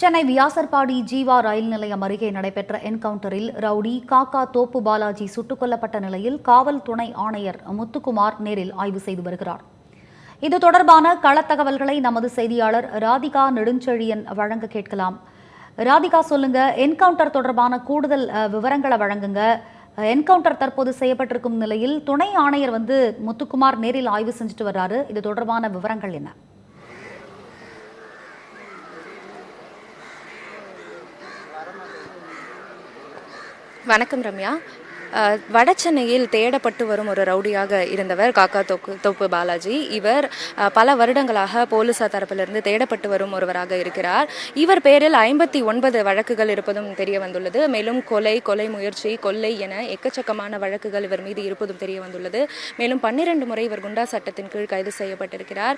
சென்னை வியாசர்பாடி ஜீவா ரயில் நிலையம் அருகே நடைபெற்ற என்கவுண்டரில் ரவுடி காக்கா தோப்பு பாலாஜி சுட்டுக் கொல்லப்பட்ட நிலையில் காவல் துணை ஆணையர் முத்துக்குமார் நேரில் ஆய்வு செய்து வருகிறார். இது தொடர்பான களத்தகவல்களை நமது செய்தியாளர் ராதிகா நெடுஞ்செழியன் வழங்க கேட்கலாம். ராதிகா சொல்லுங்க என்கவுண்டர் தொடர்பான கூடுதல் விவரங்களை வழங்குங்க. என்கவுண்டர் தற்போது செய்யப்பட்டிருக்கும் நிலையில் துணை ஆணையர் வந்து முத்துக்குமார் நேரில் ஆய்வு செஞ்சுட்டு வர்றாரு. இது தொடர்பான விவரங்கள் என்ன? வணக்கம் ரம்யா. வட சென்னையில் தேடப்பட்டு வரும் ஒரு ரவுடியாக இருந்தவர் காக்கா தொக்கு தொப்பு பாலாஜி. இவர் பல வருடங்களாக போலீசார் தரப்பிலிருந்து தேடப்பட்டு வரும் ஒருவராக இருக்கிறார். இவர் பேரில் ஐம்பத்தி ஒன்பது வழக்குகள் இருப்பதும் தெரிய வந்துள்ளது. மேலும் கொலை கொலை முயற்சி கொள்ளை என எக்கச்சக்கமான வழக்குகள் இவர் மீது இருப்பதும் தெரிய வந்துள்ளது. மேலும் பன்னிரண்டு முறை இவர் குண்டா சட்டத்தின் கீழ் கைது செய்யப்பட்டிருக்கிறார்.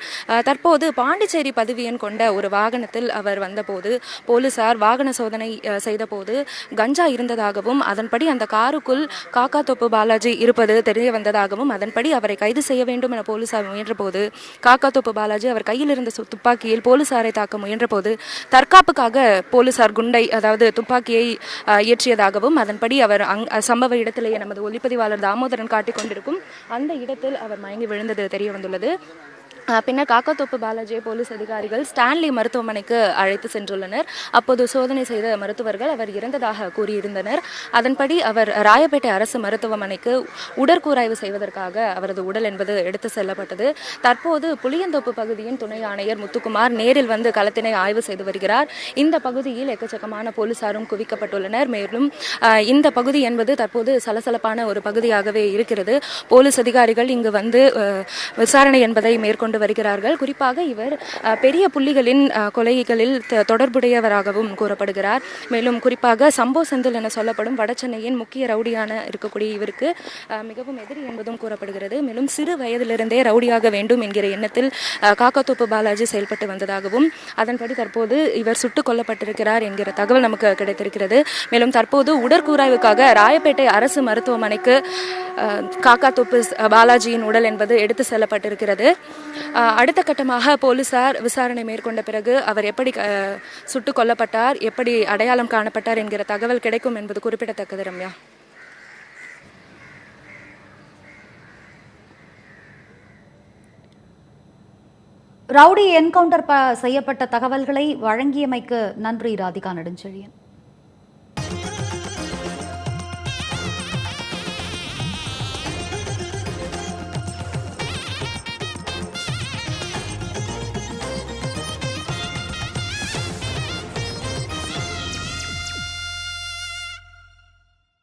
தற்போது பாண்டிச்சேரி பதவியன் கொண்ட ஒரு வாகனத்தில் அவர் வந்தபோது போலீசார் வாகன சோதனை செய்தபோது கஞ்சா இருந்ததாகவும் அதன்படி அந்த காருக்குள் காக்கா தொப்பு பாலாஜி இருப்பது தெரிய வந்ததாகவும் அதன்படி அவரை கைது செய்ய வேண்டும் என போலீசார் முயன்றபோது காக்கா தொப்பு பாலாஜி அவர் கையில் இருந்த சு- துப்பாக்கியில் போலீசாரை தாக்க முயன்றபோது தற்காப்புக்காக போலீசார் குண்டை அதாவது துப்பாக்கியை இயற்றியதாகவும் அதன்படி அவர் அங் சம்பவ இடத்திலேயே நமது ஒளிப்பதிவாளர் தாமோதரன் காட்டிக் கொண்டிருக்கும் அந்த இடத்தில் அவர் மயங்கி விழுந்தது தெரிய வந்துள்ளது. பின்னர் காக்காத்தோப்பு பாலாஜியை போலீஸ் அதிகாரிகள் ஸ்டான்லி மருத்துவமனைக்கு அழைத்து சென்றுள்ளனர். அப்போது சோதனை செய்த மருத்துவர்கள் அவர் இறந்ததாக கூறியிருந்தனர். அதன்படி அவர் ராயப்பேட்டை அரசு மருத்துவமனைக்கு உடற்கூராய்வு செய்வதற்காக அவரது உடல் என்பது எடுத்து செல்லப்பட்டது. தற்போது புளியந்தோப்பு பகுதியின் துணை ஆணையர் முத்துக்குமார் நேரில் வந்து களத்தினை ஆய்வு செய்து வருகிறார். இந்த பகுதியில் எக்கச்சக்கமான போலீசாரும் குவிக்கப்பட்டுள்ளனர். மேலும் இந்த பகுதி என்பது தற்போது சலசலப்பான ஒரு பகுதியாகவே இருக்கிறது. போலீஸ் அதிகாரிகள் இங்கு வந்து விசாரணை என்பதை மேற்கொண்டு வருகிறார்கள். குறிப்பாக இவர் பெரிய புள்ளிகளின் கொலைகளில் தொடர்புடையவராகவும் கூறப்படுகிறார். மேலும் குறிப்பாக சம்போ செந்தில் என சொல்லப்படும் வடசென்னையின் முக்கிய ரவுடியான இருக்கக்கூடிய இவருக்கு மிகவும் எதிரி என்பதும் கூறப்படுகிறது. மேலும் சிறு வயதிலிருந்தே ரவுடியாக வேண்டும் என்கிற எண்ணத்தில் காக்கத்தோப்பு பாலாஜி செயல்பட்டு வந்ததாகவும் அதன்படி தற்போது இவர் சுட்டுக் கொல்லப்பட்டிருக்கிறார் என்கிற தகவல் நமக்கு கிடைத்திருக்கிறது. மேலும் தற்போது உடற்கூராய்வுக்காக ராயப்பேட்டை அரசு மருத்துவமனைக்கு அஹ், காக்காத்தோப்பு பாலாஜியின் உடல் என்பது எடுத்து செல்லப்பட்டிருக்கிறது. அடுத்த கட்டமாக போலீசார் விசாரணை மேற்கொண்ட பிறகு அவர் எப்படி சுட்டு சுட்டுக் கொல்லப்பட்டார் எப்படி அடையாளம் காணப்பட்டார் என்கிற தகவல் கிடைக்கும் என்பது குறிப்பிடத்தக்கது ரம்யா. ரவுடி என்கவுண்டர் செய்யப்பட்ட தகவல்களை வழங்கியமைக்கு நன்றி ராதிகா நெடுஞ்செழியன்.